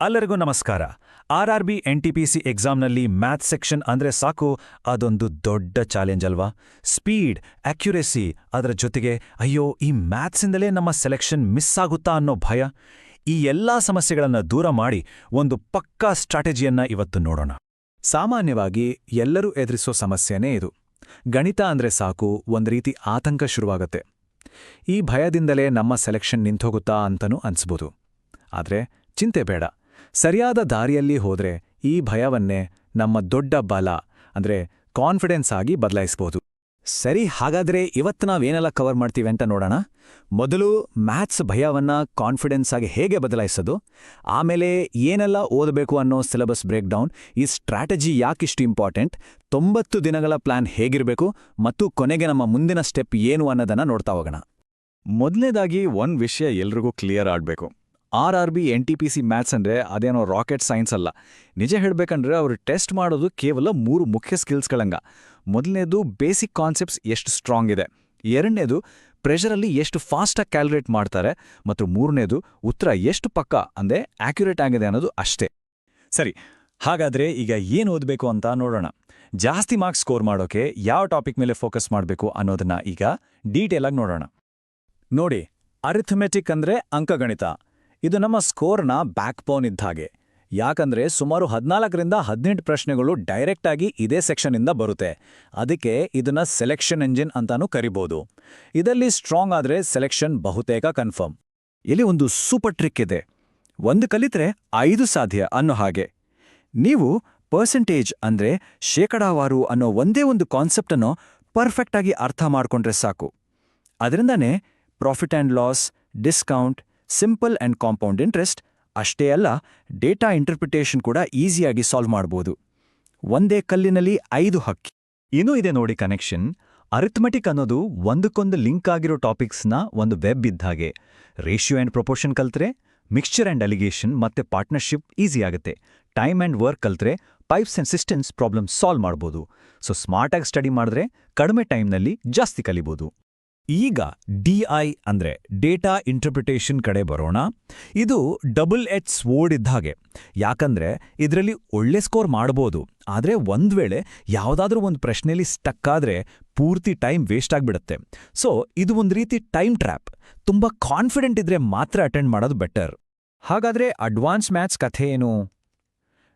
ಎಲ್ಲರಿಗೂ ನಮಸ್ಕಾರ. R R B N T P C ಎಕ್ಸಾಮ್ನಲ್ಲಿ maths section ಅಂದ್ರೆ ಸಾಕು, ಅದೊಂದು ದೊಡ್ಡ ಚಾಲೆಂಜ್ ಅಲ್ವಾ? ಸ್ಪೀಡ್, ಅಕ್ಯುರೆಸಿ ಅದರ ಜೊತೆಗೆ, ಅಯ್ಯೋ, ಈ ಮ್ಯಾಥ್ಸಿಂದಲೇ ನಮ್ಮ ಸೆಲೆಕ್ಷನ್ ಮಿಸ್ ಆಗುತ್ತಾ ಅನ್ನೋ ಭಯ? ಈ ಎಲ್ಲಾ ಸಮಸ್ಯೆಗಳನ್ನು ದೂರ ಮಾಡಿ ಒಂದು ಪಕ್ಕಾ ಸ್ಟ್ರಾಟಜಿಯನ್ನ ಇವತ್ತು ನೋಡೋಣ. ಸಾಮಾನ್ಯವಾಗಿ ಎಲ್ಲರೂ ಎದುರಿಸೋ ಸಮಸ್ಯೆನೇ ಇದು. ಗಣಿತ ಅಂದ್ರೆ ಸಾಕು, ಒಂದು ರೀತಿ ಆತಂಕ ಶುರುವಾಗತ್ತೆ. ಈ ಭಯದಿಂದಲೇ ನಮ್ಮ ಸೆಲೆಕ್ಷನ್ ನಿಂತೋಗುತ್ತಾ ಅಂತನೂ ಅನ್ಸ್ಬೋದು. ಆದ್ರೆ ಚಿಂತೆ ಬೇಡ. ಸರಿಯಾದ ದಾರಿಯಲ್ಲಿ ಹೋದ್ರೆ ಈ ಭಯವನ್ನೇ ನಮ್ಮ ದೊಡ್ಡ ಬಲ, ಅಂದ್ರೆ ಕಾನ್ಫಿಡೆನ್ಸ್ ಆಗಿ ಬದಲಾಯಿಸ್ಬೋದು. ಸರಿ, ಹಾಗಾದ್ರೆ ಇವತ್ತು ನಾವೇನೆಲ್ಲ ಕವರ್ ಮಾಡ್ತೀವಿ ಅಂತ ನೋಡೋಣ. ಮೊದಲು ಮ್ಯಾಥ್ಸ್ ಭಯವನ್ನ ಕಾನ್ಫಿಡೆನ್ಸ್ ಆಗಿ ಹೇಗೆ ಬದಲಾಯಿಸೋದು? ಆಮೇಲೆ ಏನೆಲ್ಲ ಓದಬೇಕು ಅನ್ನೋ ಸಿಲೆಬಸ್ ಬ್ರೇಕ್ ಡೌನ್ ಈ ಸ್ಟ್ರಾಟಜಿ ಯಾಕಿಷ್ಟು ಇಂಪಾರ್ಟೆಂಟ್ ತೊಂಬತ್ತು ದಿನಗಳ ಪ್ಲಾನ್ ಹೇಗಿರಬೇಕು? ಮತ್ತು ಕೊನೆಗೆ ನಮ್ಮ ಮುಂದಿನ ಸ್ಟೆಪ್ ಏನು ಅನ್ನೋದನ್ನ ನೋಡ್ತಾ ಹೋಗೋಣ. ಮೊದಲನೇದಾಗಿ ಒಂದು ವಿಷಯ ಎಲ್ರಿಗೂ ಕ್ಲಿಯರ್ ಆಡಬೇಕು R R B N T P C maths ಅಂದ್ರೆ ಅದೇನೋ ರಾಕೆಟ್ ಸೈನ್ಸ್ ಅಲ್ಲ. ನಿಜ ಹೇಳಬೇಕಂದ್ರೆ ಅವರು ಟೆಸ್ಟ್ ಮಾಡೋದು ಕೇವಲ ಮೂರು ಮುಖ್ಯ ಸ್ಕಿಲ್ಸ್ಗಳಂಗ. ಮೊದಲನೇದು ಬೇಸಿಕ್ ಕಾನ್ಸೆಪ್ಟ್ಸ್ ಎಷ್ಟು ಸ್ಟ್ರಾಂಗ್ ಇದೆ. ಎರಡನೇದು ಪ್ರೆಷರಲ್ಲಿ ಎಷ್ಟು ಫಾಸ್ಟಾಗಿ ಕ್ಯಾಲ್ಕುಲೇಟ್ ಮಾಡ್ತಾರೆ. ಮತ್ತು ಮೂರನೇದು ಉತ್ತರ ಎಷ್ಟು ಪಕ್ಕ ಅಂದರೆ ಆಕ್ಯುರೇಟ್ ಆಗಿದೆ ಅನ್ನೋದು ಅಷ್ಟೇ. ಸರಿ, ಹಾಗಾದ್ರೆ ಈಗ ಏನು ಓದಬೇಕು ಅಂತ ನೋಡೋಣ. ಜಾಸ್ತಿ ಮಾರ್ಕ್ಸ್ ಸ್ಕೋರ್ ಮಾಡೋಕೆ ಯಾವ ಟಾಪಿಕ್ ಮೇಲೆ ಫೋಕಸ್ ಮಾಡಬೇಕು ಅನ್ನೋದನ್ನ ಈಗ ಡೀಟೇಲಾಗಿ ನೋಡೋಣ. ನೋಡಿ ಅರಿಥಮೆಟಿಕ್ ಅಂದ್ರೆ ಅಂಕಗಣಿತ. ಇದು ನಮ್ಮ ಸ್ಕೋರ್ನ ಬ್ಯಾಕ್ಬೋನ್ ಇದ್ದ ಹಾಗೆ. ಯಾಕಂದ್ರೆ ಸುಮಾರು ಹದಿನಾಲ್ಕರಿಂದ ಹದಿನೆಂಟು ಪ್ರಶ್ನೆಗಳು ಡೈರೆಕ್ಟ್ ಆಗಿ ಇದೇ ಸೆಕ್ಷನ್ನಿಂದ ಬರುತ್ತೆ. ಅದಕ್ಕೆ ಇದನ್ನ ಸೆಲೆಕ್ಷನ್ ಎಂಜಿನ್ ಅಂತಾನೂ ಕರಿಬೋದು. ಇದರಲ್ಲಿ ಸ್ಟ್ರಾಂಗ್ ಆದ್ರೆ ಸೆಲೆಕ್ಷನ್ ಬಹುತೇಕ ಕನ್ಫರ್ಮ್ ಇಲ್ಲಿ ಒಂದು ಸೂಪರ್ ಟ್ರಿಕ್ ಇದೆ. ಒಂದು ಕಲಿತರೆ ಐದು ಸಾಧ್ಯ ಅನ್ನೋ ಹಾಗೆ. ನೀವು ಪರ್ಸೆಂಟೇಜ್ ಅಂದ್ರೆ ಶೇಕಡಾವಾರು ಅನ್ನೋ ಒಂದೇ ಒಂದು ಕಾನ್ಸೆಪ್ಟನ್ನು ಪರ್ಫೆಕ್ಟ್ ಆಗಿ ಅರ್ಥ ಮಾಡ್ಕೊಂಡ್ರೆ ಸಾಕು. ಅದರಿಂದನೇ profit and loss discount simple and compound interest, ಅಷ್ಟೇ ಅಲ್ಲ, ಡೇಟಾ ಇಂಟರ್ಪ್ರಿಟೇಷನ್ ಕೂಡ ಈಸಿಯಾಗಿ ಸಾಲ್ವ್ ಮಾಡ್ಬೋದು. ಒಂದೇ ಕಲ್ಲಿನಲ್ಲಿ ಐದು ಹಕ್ಕಿ. ಇನ್ನೂ ಇದೆ ನೋಡಿ ಕನೆಕ್ಷನ್. ಅರಿಥಮೆಟಿಕ್ ಅನ್ನೋದು ಒಂದಕ್ಕೊಂದು ಲಿಂಕ್ ಆಗಿರೋ ಟಾಪಿಕ್ಸ್ನ ಒಂದು ವೆಬ್ ಇದ್ದಾಗೆ ರೇಷಿಯೋ ಆ್ಯಂಡ್ ಪ್ರೊಪೋರ್ಷನ್ ಕಲ್ತ್ರೆ, ಮಿಕ್ಸ್ಚರ್ ಆ್ಯಂಡ್ ಅಲಿಗೇಷನ್ ಮತ್ತೆ ಪಾರ್ಟ್ನರ್ಶಿಪ್ ಈಸಿ ಆಗುತ್ತೆ. ಟೈಮ್ ಆ್ಯಂಡ್ ವರ್ಕ್ ಕಲ್ತ್ರೆ, pipes and cisterns problem solve ಮಾಡ್ಬೋದು. ಸೊ ಸ್ಮಾರ್ಟಾಗಿ ಸ್ಟಡಿ ಮಾಡಿದ್ರೆ ಕಡಿಮೆ ಟೈಮ್ನಲ್ಲಿ ಜಾಸ್ತಿ ಕಲಿಬೋದು. ಈಗ ಡಿಐ ಅಂದ್ರೆ ಡೇಟಾ ಇಂಟರ್ಪ್ರಿಟೇಷನ್ ಕಡೆ ಬರೋಣ. ಇದು ಡಬಲ್ ಎಚ್ ಸ್ವೋರ್ಡ್ ಇದ್ದ ಹಾಗೆ. ಯಾಕಂದ್ರೆ ಇದರಲ್ಲಿ ಒಳ್ಳೆ ಸ್ಕೋರ್ ಮಾಡ್ಬೋದು. ಆದ್ರೆ ಒಂದ್ ವೇಳೆ ಯಾವುದಾದ್ರೂ ಒಂದು ಪ್ರಶ್ನೆಯಲ್ಲಿ ಸ್ಟಕ್ ಆದ್ರೆ ಪೂರ್ತಿ ಟೈಮ್ ವೇಸ್ಟ್ ಆಗಿಬಿಡುತ್ತೆ. ಸೊ ಇದು ಒಂದು ರೀತಿ ಟೈಮ್ ಟ್ರ್ಯಾಪ್ ತುಂಬಾ ಕಾನ್ಫಿಡೆಂಟ್ ಇದ್ರೆ ಮಾತ್ರ ಅಟೆಂಡ್ ಮಾಡೋದು ಬೆಟರ್ ಹಾಗಾದ್ರೆ ಅಡ್ವಾನ್ಸ್ ಮ್ಯಾಥ್ಸ್ ಕಥೆ ಏನು?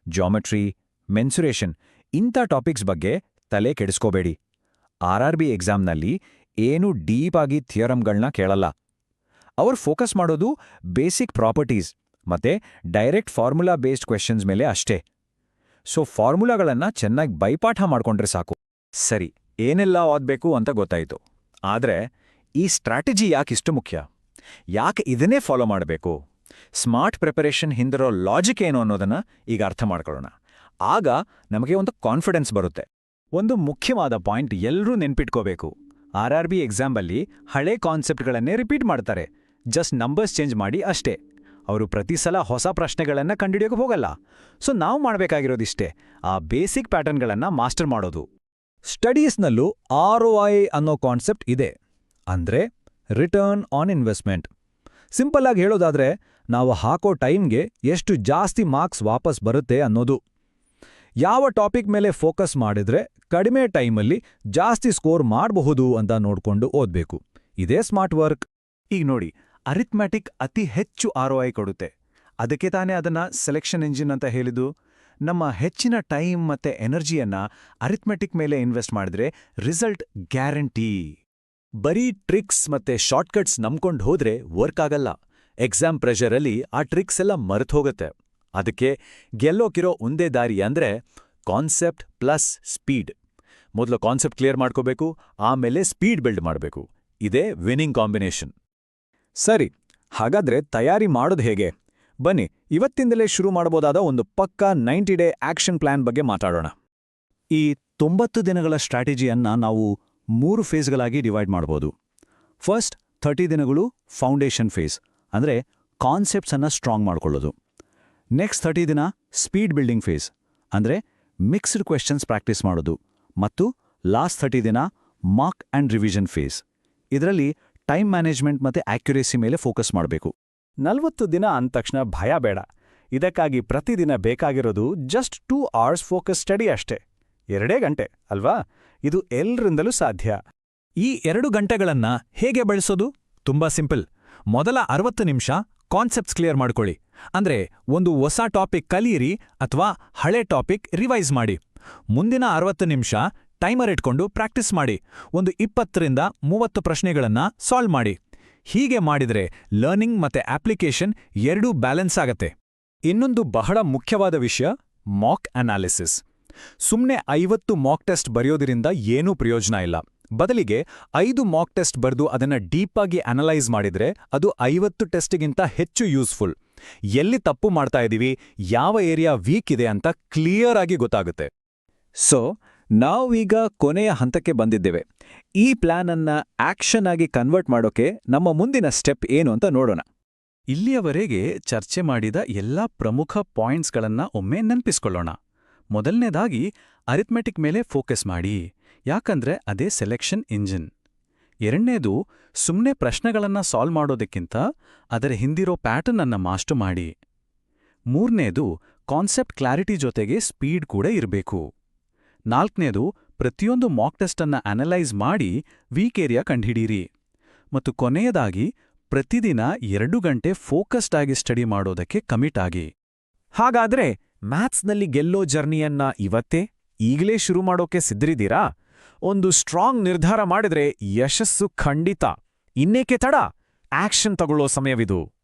ಜಾಮೆಟ್ರಿ ಮೆನ್ಸುರೇಷನ್ ಇಂಥ ಟಾಪಿಕ್ಸ್ ಬಗ್ಗೆ ತಲೆ ಕೆಡಿಸ್ಕೋಬೇಡಿ. ಆರ್ ಆರ್ ಬಿ ಎಕ್ಸಾಮ್ನಲ್ಲಿ ಏನು ಡೀಪ್ ಆಗಿ ಥಿಯರಮ್ಗಳನ್ನ ಕೇಳಲ್ಲ. ಅವ್ರು ಫೋಕಸ್ ಮಾಡೋದು ಬೇಸಿಕ್ ಪ್ರಾಪರ್ಟೀಸ್, ಮತ್ತೆ ಡೈರೆಕ್ಟ್ ಫಾರ್ಮುಲಾ ಬೇಸ್ಡ್ ಕ್ವೆಶನ್ಸ್ ಮೇಲೆ ಅಷ್ಟೇ. ಸೊ, ಫಾರ್ಮುಲಾಗಳನ್ನ ಚೆನ್ನಾಗಿ ಬೈಪಾಠ ಮಾಡ್ಕೊಂಡ್ರೆ ಸಾಕು. ಸರಿ, ಏನೆಲ್ಲ ಓದ್ಬೇಕು ಅಂತ ಗೊತ್ತಾಯ್ತು. ಆದ್ರೆ, ಈ ಸ್ಟ್ರಾಟಜಿ ಇಷ್ಟು ಮುಖ್ಯ? ಯಾಕೆ ಇದನ್ನೇ ಫಾಲೋ ಮಾಡಬೇಕು? ಸ್ಮಾರ್ಟ್ ಪ್ರಿಪರೇಷನ್ ಹಿಂದಿರೋ ಲಾಜಿಕ್ ಏನು ಅನ್ನೋದನ್ನ ಈಗ ಅರ್ಥ ಮಾಡ್ಕೊಳ್ಳೋಣ. ಆಗ ನಮಗೆ ಒಂದು ಕಾನ್ಫಿಡೆನ್ಸ್ ಬರುತ್ತೆ. ಒಂದು ಮುಖ್ಯವಾದ ಪಾಯಿಂಟ್ ಎಲ್ಲರೂ ನೆನ್ಪಿಟ್ಕೋಬೇಕು. ಆರ್ ಆರ್ ಬಿ ಎಕ್ಸಾಮಲ್ಲಿ ಹಳೆ ಕಾನ್ಸೆಪ್ಟ್ಗಳನ್ನೇ ರಿಪೀಟ್ ಮಾಡ್ತಾರೆ. ಜಸ್ಟ್ ನಂಬರ್ಸ್ ಚೇಂಜ್ ಮಾಡಿ ಅಷ್ಟೇ. ಅವರು ಪ್ರತಿ ಸಲ ಹೊಸ ಪ್ರಶ್ನೆಗಳನ್ನು ಕಂಡುಹಿಡಿಯೋಕೆ ಹೋಗಲ್ಲ. ಸೊ ನಾವು ಮಾಡಬೇಕಾಗಿರೋದಿಷ್ಟೇ, ಆ ಬೇಸಿಕ್ ಪ್ಯಾಟರ್ನ್ಗಳನ್ನು ಮಾಸ್ಟರ್ ಮಾಡೋದು. ಸ್ಟಡೀಸ್ನಲ್ಲೂ ಆರ್ ಒ ಐ ಅನ್ನೋ ಕಾನ್ಸೆಪ್ಟ್ ಇದೆ. ಅಂದ್ರೆ ರಿಟರ್ನ್ ಆನ್ ಇನ್ವೆಸ್ಟ್ಮೆಂಟ್. ಸಿಂಪಲ್ಲಾಗಿ ಹೇಳೋದಾದರೆ, ನಾವು ಹಾಕೋ ಟೈಮ್ಗೆ ಎಷ್ಟು ಜಾಸ್ತಿ ಮಾರ್ಕ್ಸ್ ವಾಪಸ್ ಬರುತ್ತೆ ಅನ್ನೋದು. ಯಾವ ಟಾಪಿಕ್ ಮೇಲೆ ಫೋಕಸ್ ಮಾಡಿದ್ರೆ ಕಡಿಮೆ ಟೈಮಲ್ಲಿ ಜಾಸ್ತಿ ಸ್ಕೋರ್ ಮಾಡಬಹುದು ಅಂತ ನೋಡ್ಕೊಂಡು ಓದ್ಬೇಕು. ಇದೇ ಸ್ಮಾರ್ಟ್ ವರ್ಕ್ ಈಗ ನೋಡಿ ಅರಿಥ್ಮ್ಯಾಟಿಕ್ ಅತಿ ಹೆಚ್ಚು ಆರ್ ಕೊಡುತ್ತೆ. ಅದಕ್ಕೆ ತಾನೇ ಅದನ್ನ ಸೆಲೆಕ್ಷನ್ ಎಂಜಿನ್ ಅಂತ ಹೇಳಿದ್ದು? ನಮ್ಮ ಹೆಚ್ಚಿನ ಟೈಮ್ ಮತ್ತೆ ಎನರ್ಜಿಯನ್ನ ಅರಿಥ್ಮೆಟಿಕ್ ಮೇಲೆ ಇನ್ವೆಸ್ಟ್ ಮಾಡಿದ್ರೆ ರಿಸಲ್ಟ್ ಗ್ಯಾರಂಟಿ ಬರೀ ಟ್ರಿಕ್ಸ್ ಮತ್ತೆ ಶಾರ್ಟ್ಕಟ್ಸ್ ನಂಬ್ಕೊಂಡು ಹೋದ್ರೆ ವರ್ಕ್ ಆಗಲ್ಲ. ಎಕ್ಸಾಮ್ ಪ್ರೆಷರಲ್ಲಿ ಆ ಟ್ರಿಕ್ಸ್ ಎಲ್ಲ ಮರೆತು ಹೋಗುತ್ತೆ. ಅದಕ್ಕೆ ಗೆಲ್ಲೋಕಿರೋ ಒಂದೇ ದಾರಿ ಅಂದ್ರೆ ಕಾನ್ಸೆಪ್ಟ್ ಪ್ಲಸ್ ಸ್ಪೀಡ್ ಮೊದಲು ಕಾನ್ಸೆಪ್ಟ್ ಕ್ಲಿಯರ್ ಮಾಡ್ಕೋಬೇಕು, ಆಮೇಲೆ ಸ್ಪೀಡ್ ಬಿಲ್ಡ್ ಮಾಡಬೇಕು. ಇದೇ ವಿನ್ನಿಂಗ್ ಕಾಂಬಿನೇಷನ್ ಸರಿ, ಹಾಗಾದ್ರೆ ತಯಾರಿ ಮಾಡೋದು ಹೇಗೆ? ಬನ್ನಿ, ಇವತ್ತಿಂದಲೇ ಶುರು ಮಾಡಬಹುದಾದ ಒಂದು ಪಕ್ಕಾ ನೈಂಟಿ ಡೇ ಆಕ್ಷನ್ ಪ್ಲಾನ್ ಬಗ್ಗೆ ಮಾತಾಡೋಣ. ಈ ತೊಂಬತ್ತು ದಿನಗಳ ಸ್ಟ್ರಾಟಜಿಯನ್ನು ನಾವು ಮೂರು ಫೇಸ್ಗಳಾಗಿ ಡಿವೈಡ್ ಮಾಡ್ಬೋದು. ಫಸ್ಟ್ ಥರ್ಟಿ ದಿನಗಳು ಫೌಂಡೇಶನ್ ಫೇಸ್ ಅಂದ್ರೆ ಕಾನ್ಸೆಪ್ಟ್ಸನ್ನು ಸ್ಟ್ರಾಂಗ್ ಮಾಡ್ಕೊಳ್ಳೋದು. ನೆಕ್ಸ್ಟ್ ಥರ್ಟಿ ದಿನ ಸ್ಪೀಡ್ ಬಿಲ್ಡಿಂಗ್ ಫೇಸ್ ಅಂದ್ರೆ ಮಿಕ್ಸ್ಡ್ ಕ್ವೆಶನ್ಸ್ ಪ್ರಾಕ್ಟೀಸ್ ಮಾಡೋದು ಮತ್ತು ಲಾಸ್ಟ್ ಥರ್ಟಿ ದಿನ ಮಾರ್ಕ್ ಆ್ಯಂಡ್ ರಿವಿಷನ್ ಫೇಸ್ ಇದರಲ್ಲಿ ಟೈಮ್ ಮ್ಯಾನೇಜ್ಮೆಂಟ್ ಮತ್ತೆ ಆಕ್ಯುರೇಸಿ ಮೇಲೆ ಫೋಕಸ್ ಮಾಡಬೇಕು. ನಲವತ್ತು ದಿನ ಅಂದ ತಕ್ಷಣ ಭಯ ಬೇಡ. ಇದಕ್ಕಾಗಿ ಪ್ರತಿದಿನ ಬೇಕಾಗಿರೋದು just two hours focus study ಅಷ್ಟೇ. ಎರಡೇ ಗಂಟೆ, ಅಲ್ವಾ? ಇದು ಎಲ್ರಿಂದಲೂ ಸಾಧ್ಯ. ಈ ಎರಡು ಗಂಟೆಗಳನ್ನ ಹೇಗೆ ಬಳಸೋದು? ತುಂಬಾ ಸಿಂಪಲ್ ಮೊದಲ ಅರವತ್ತು ನಿಮಿಷ ಕಾನ್ಸೆಪ್ಟ್ಸ್ ಕ್ಲಿಯರ್ ಮಾಡ್ಕೊಳ್ಳಿ. ಅಂದ್ರೆ ಒಂದು ಹೊಸ ಟಾಪಿಕ್ ಕಲಿಯಿರಿ ಅಥವಾ ಹಳೆ ಟಾಪಿಕ್ ರಿವೈಸ್ ಮಾಡಿ. ಮುಂದಿನ ಅರವತ್ತು ನಿಮಿಷ ಟೈಮರ್ ಇಟ್ಕೊಂಡು ಪ್ರಾಕ್ಟೀಸ್ ಮಾಡಿ. ಒಂದು ಇಪ್ಪತ್ತರಿಂದ ಮೂವತ್ತು ಪ್ರಶ್ನೆಗಳನ್ನ ಸಾಲ್ವ್ ಮಾಡಿ. ಹೀಗೆ ಮಾಡಿದ್ರೆ ಲರ್ನಿಂಗ್ ಮತ್ತೆ ಅಪ್ಲಿಕೇಶನ್ ಎರಡೂ ಬ್ಯಾಲೆನ್ಸ್ ಆಗತ್ತೆ. ಇನ್ನೊಂದು ಬಹಳ ಮುಖ್ಯವಾದ ವಿಷಯ ಮಾಕ್ ಅನಾಲಿಸಿಸ್. ಸುಮ್ಮನೆ ಐವತ್ತು ಮಾಕ್ ಟೆಸ್ಟ್ ಬರೆಯೋದ್ರಿಂದ ಏನೂ ಪ್ರಯೋಜನ ಇಲ್ಲ. ಬದಲಿಗೆ ಐದು ಮಾಕ್ ಟೆಸ್ಟ್ ಬರೆದು ಅದನ್ನ ಡೀಪಾಗಿ ಅನಲೈಸ್ ಮಾಡಿದ್ರೆ ಅದು ಐವತ್ತು ಟೆಸ್ಟ್ಗಿಂತ ಹೆಚ್ಚು ಯೂಸ್ಫುಲ್. ಎಲ್ಲಿ ತಪ್ಪು ಮಾಡ್ತಾ ಇದ್ದೀವಿ ಯಾವ ಏರಿಯಾ ವೀಕ್ ಇದೆ ಅಂತ ಕ್ಲಿಯರ್ ಆಗಿ ಗೊತ್ತಾಗುತ್ತೆ. ಸೊ ನಾವೀಗ ಕೊನೆಯ ಹಂತಕ್ಕೆ ಬಂದಿದ್ದೇವೆ. ಈ ಪ್ಲಾನ್ ಅನ್ನ ಆಕ್ಷನ್ ಆಗಿ ಕನ್ವರ್ಟ್ ಮಾಡೋಕೆ ನಮ್ಮ ಮುಂದಿನ ಸ್ಟೆಪ್ ಏನು ಅಂತ ನೋಡೋಣ. ಇಲ್ಲಿಯವರೆಗೆ ಚರ್ಚೆ ಮಾಡಿದ ಎಲ್ಲಾ ಪ್ರಮುಖ ಪಾಯಿಂಟ್ಸ್ಗಳನ್ನು ಒಮ್ಮೆ ನೆನಪಿಸ್ಕೊಳ್ಳೋಣ. ಮೊದಲನೇದಾಗಿ ಅರಿಥ್ಮೆಟಿಕ್ ಮೇಲೆ ಫೋಕಸ್ ಮಾಡಿ, ಯಾಕಂದ್ರೆ ಅದೇ ಸೆಲೆಕ್ಷನ್ ಇಂಜಿನ್ ಎರಡನೇದು ಸುಮ್ಮನೆ ಪ್ರಶ್ನೆಗಳನ್ನ ಸಾಲ್ವ್ ಮಾಡೋದಕ್ಕಿಂತ ಅದರ ಹಿಂದಿರೋ ಪ್ಯಾಟರ್ನ್ ಅನ್ನ ಮಾಸ್ಟರ್ ಮಾಡಿ. ಮೂರನೇದು ಕಾನ್ಸೆಪ್ಟ್ ಕ್ಲಾರಿಟಿ ಜೊತೆಗೆ ಸ್ಪೀಡ್ ಕೂಡ ಇರಬೇಕು. ನಾಲ್ಕನೇದು ಪ್ರತಿಯೊಂದು ಮಾಕ್ ಟೆಸ್ಟ್ ಅನ್ನ ಅನಲೈಸ್ ಮಾಡಿ ವೀಕ್ ಏರಿಯಾ ಕಂಡುಹಿಡೀರಿ. ಮತ್ತು ಕೊನೆಯದಾಗಿ ಪ್ರತಿದಿನ ಎರಡು ಗಂಟೆ ಫೋಕಸ್ಡ್ ಆಗಿ ಸ್ಟಡಿ ಮಾಡೋದಕ್ಕೆ ಕಮಿಟ್ ಆಗಿ. ಹಾಗಾದ್ರೆ ಮ್ಯಾಥ್ಸ್ನಲ್ಲಿ ಗೆಲ್ಲೋ ಜರ್ನಿಯನ್ನ ಇವತ್ತೇ ಈಗಲೇ ಶುರು ಮಾಡೋಕೆ ಸಿದ್ರಿದ್ದೀರಾ ಒಂದು ಸ್ಟ್ರಾಂಗ್ ನಿರ್ಧಾರ ಮಾಡಿದ್ರೆ ಯಶಸ್ಸು ಖಂಡಿತ. ಇನ್ನೇಕೆ ತಡ? ಆಕ್ಷನ್ ತಗೊಳ್ಳೋ ಸಮಯವಿದು.